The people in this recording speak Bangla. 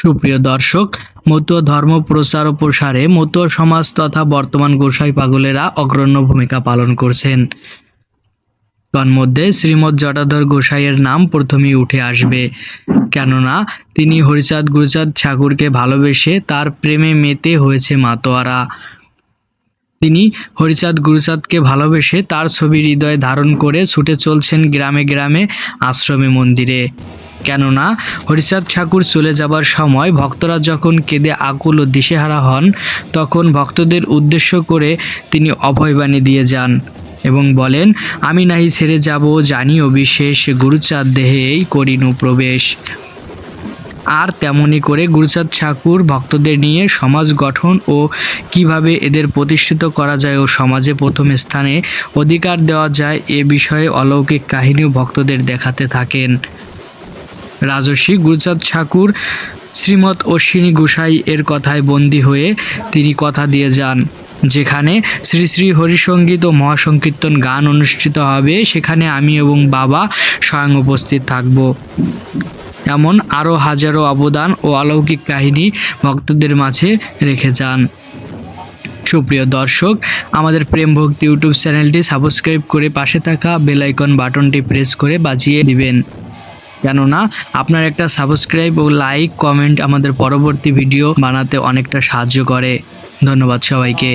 সুপ্রিয় দর্শক, মতুয়া ধর্ম প্রচার ও প্রসারে মতুয়া সমাজ তথা বর্তমান গোসাই পাগলেরা অগ্রণ্য ভূমিকা পালন করছেন। তন্মধ্যে শ্রীমৎ জটাধর গোসাইয়ের নাম প্রথমেই উঠে আসবে। কেননা, তিনি হরিচাঁদ গুরুচাঁদ ঠাকুরকে ভালোবেসে তার প্রেমে মেতে হয়েছে মাতোয়ারা। তিনি হরিচাঁদ গুরুচাঁদকে ভালোবেসে তার ছবি হৃদয়ে ধারণ করে ছুটে চলছেন গ্রামে গ্রামে আশ্রমে মন্দিরে। কেননা হরিচাঁদ ঠাকুর চলে যাবার সময় ভক্তরা যখন কেঁদে আকুল ও দিশেহারা হন, তখন ভক্তদের উদ্দেশ্য করে তিনি অভয়বাণী দিয়ে যান এবং বলেন, আমি নাহি ছেড়ে যাব জানিও বিশেষ গুরুচাঁদ দেহেই করিনু প্রবেশ। আর তেমনি করে গুরুচাঁদ ঠাকুর ভক্তদের নিয়ে সমাজ গঠন ও কীভাবে এদের প্রতিষ্ঠিত করা যায় ও সমাজে প্রথম স্থানে অধিকার দেওয়া যায় এ বিষয়ে অলৌকিক কাহিনীও ভক্তদের দেখাতে থাকেন। রাজর্ষি গুরুচাঁদ ঠাকুর শ্রীমৎ অশ্বিনী গোসাই এর কথায় বন্দী হয়ে তিনি কথা দিয়ে যান, যেখানে শ্রী শ্রী হরিসঙ্গীত ও মহাসংকীর্তন গান অনুষ্ঠিত হবে। সেখানে আমি এবং বাবা স্বয়ং উপস্থিত থাকব। এমন আরও হাজারো অবদান ও অলৌকিক কাহিনী ভক্তদের মাঝে রেখে যান। সুপ্রিয় দর্শক, আমাদের প্রেম ভক্তি ইউটিউব চ্যানেলটি সাবস্ক্রাইব করে পাশে থাকা বেল আইকন বাটনটি প্রেস করে বাজিয়ে দিবেন। কেননা আপনার একটা সাবস্ক্রাইব ও লাইক কমেন্ট আমাদের পরবর্তী ভিডিও বানাতে অনেকটা সাহায্য করে। ধন্যবাদ সবাইকে।